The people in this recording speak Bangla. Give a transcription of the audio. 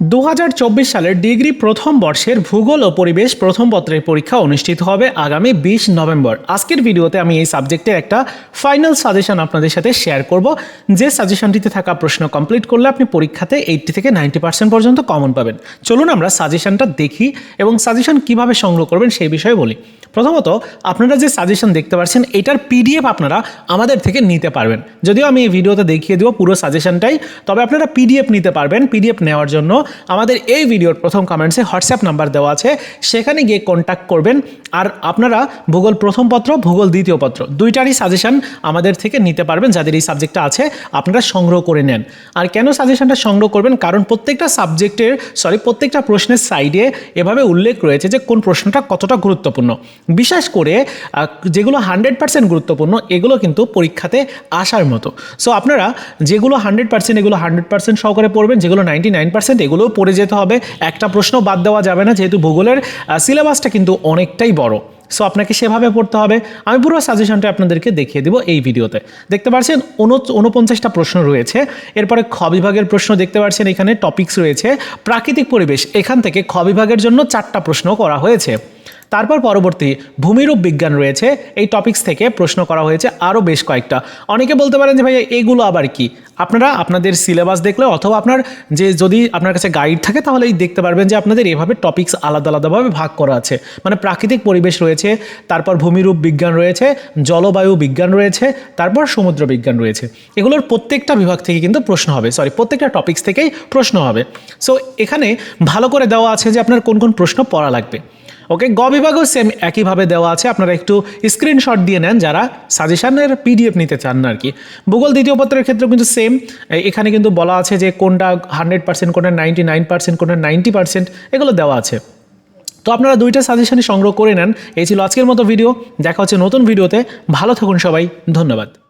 দু হাজার চব্বিশ সালের ডিগ্রি প্রথম বর্ষের ভূগোল ও পরিবেশ প্রথম পত্রের পরীক্ষা অনুষ্ঠিত হবে আগামী বিশ নভেম্বর। আজকের ভিডিওতে আমি এই সাবজেক্টের একটা ফাইনাল সাজেশন আপনাদের সাথে শেয়ার করব। যে সাজেশনটিতে থাকা প্রশ্ন কমপ্লিট করলে আপনি পরীক্ষাতে এইটটি থেকে নাইনটি পার্সেন্ট পর্যন্ত কমন পাবেন। চলুন আমরা সাজেশনটা দেখি এবং সাজেশন কীভাবে সংগ্রহ করবেন সেই বিষয়ে বলি। প্রথমত, আপনারা যে সাজেশন দেখতে পাচ্ছেন, এটার পিডিএফ আপনারা আমাদের থেকে নিতে পারবেন। যদিও আমি এই ভিডিওতে দেখিয়ে দেবো পুরো সাজেশনটাই তবে আপনারা পিডিএফ নিতে পারবেন। পিডিএফ নেওয়ার জন্য আমাদের এই ভিডিওর প্রথম কমেন্টসে হোয়াটসঅ্যাপ নাম্বার দেওয়া আছে। সেখানে গিয়ে কন্ট্যাক্ট করবেন। আর আপনারা ভূগোল প্রথম পত্র, ভূগোল দ্বিতীয় পত্র, দুইটারই সাজেশন আমাদের থেকে নিতে পারবেন, যাদের এই সাবজেক্টটা আছে, আপনারা সংগ্রহ করে নেন। আর কেন সাজেশনটা সংগ্রহ করবেন? কারণ প্রত্যেকটা সাবজেক্টের সরি প্রত্যেকটা প্রশ্নের সাইডে এভাবে উল্লেখ রয়েছে যে কোন প্রশ্নটা কতটা গুরুত্বপূর্ণ। বিশেষ করে যেগুলো হান্ড্রেড পার্সেন্ট গুরুত্বপূর্ণ, এগুলো কিন্তু পরীক্ষাতে আসার মতো। সো আপনারা যেগুলো হান্ড্রেড পার্সেন্ট এগুলো হান্ড্রেড পার্সেন্ট সহকারে পড়বেন, যেগুলো নাইনটি নাইন পার্সেন্ট এগুলোও পড়ে যেতে হবে। একটা প্রশ্ন বাদ দেওয়া যাবে না, যেহেতু ভূগোলের সিলেবাসটা কিন্তু অনেকটাই বড়। সো আপনাকে সেভাবে পড়তে হবে। আমি পুরো সাজেশনটা আপনাদেরকে দেখিয়ে দেবো এই ভিডিওতে। দেখতে পাচ্ছেন উন- উনপঞ্চাশটা প্রশ্ন রয়েছে। এরপরে খ বিভাগের প্রশ্ন দেখতে পাচ্ছেন, এখানে টপিকস রয়েছে। প্রাকৃতিক পরিবেশ, এখান থেকে খ বিভাগের জন্য চারটা প্রশ্ন করা হয়েছে। তারপর পরবর্তী ভূমিরূপ বিজ্ঞান রয়েছে। এই টপিকস থেকে প্রশ্ন করা হয়েছে আরও বেশ কয়েকটা। অনেকে বলতে পারেন যে ভাই এগুলো আবার কি? আপনারা আপনাদের সিলেবাস দেখলে অথবা আপনার যে যদি আপনার কাছে গাইড থাকে, তাহলেই দেখতে পারবেন যে আপনাদের এভাবে টপিক্স আলাদা আলাদাভাবে ভাগ করা আছে। মানে প্রাকৃতিক পরিবেশ রয়েছে, তারপর ভূমিরূপ বিজ্ঞান রয়েছে, জলবায়ু বিজ্ঞান রয়েছে, তারপর সমুদ্র বিজ্ঞান রয়েছে। এগুলোর প্রত্যেকটা বিভাগ থেকে কিন্তু প্রশ্ন হবে সরি প্রত্যেকটা টপিকস থেকেই প্রশ্ন হবে। সো এখানে ভালো করে দেওয়া আছে যে আপনার কোন কোন প্রশ্ন পড়া লাগবে। ওকে গ বিভাগও সেম একইভাবে দেওয়া আছে। আপনারা একটু স্ক্রিনশট দিয়ে নেন যারা সাজেশনের পিডিএফ নিতে চান না আর কি। ভূগোল দ্বিতীয় পত্রের ক্ষেত্রেও কিন্তু সেম এখানে কিন্তু বলা আছে যে কোনটা হান্ড্রেড পার্সেন্ট কোনটা নাইনটি নাইন পার্সেন্ট কোনটা নাইনটি পার্সেন্ট এগুলো দেওয়া আছে। তো আপনারা দুইটা সাজেশনই সংগ্রহ করে নেন। এই ছিল আজকের মতো ভিডিও দেখা হচ্ছে নতুন ভিডিওতে ভালো থাকুন সবাই। ধন্যবাদ।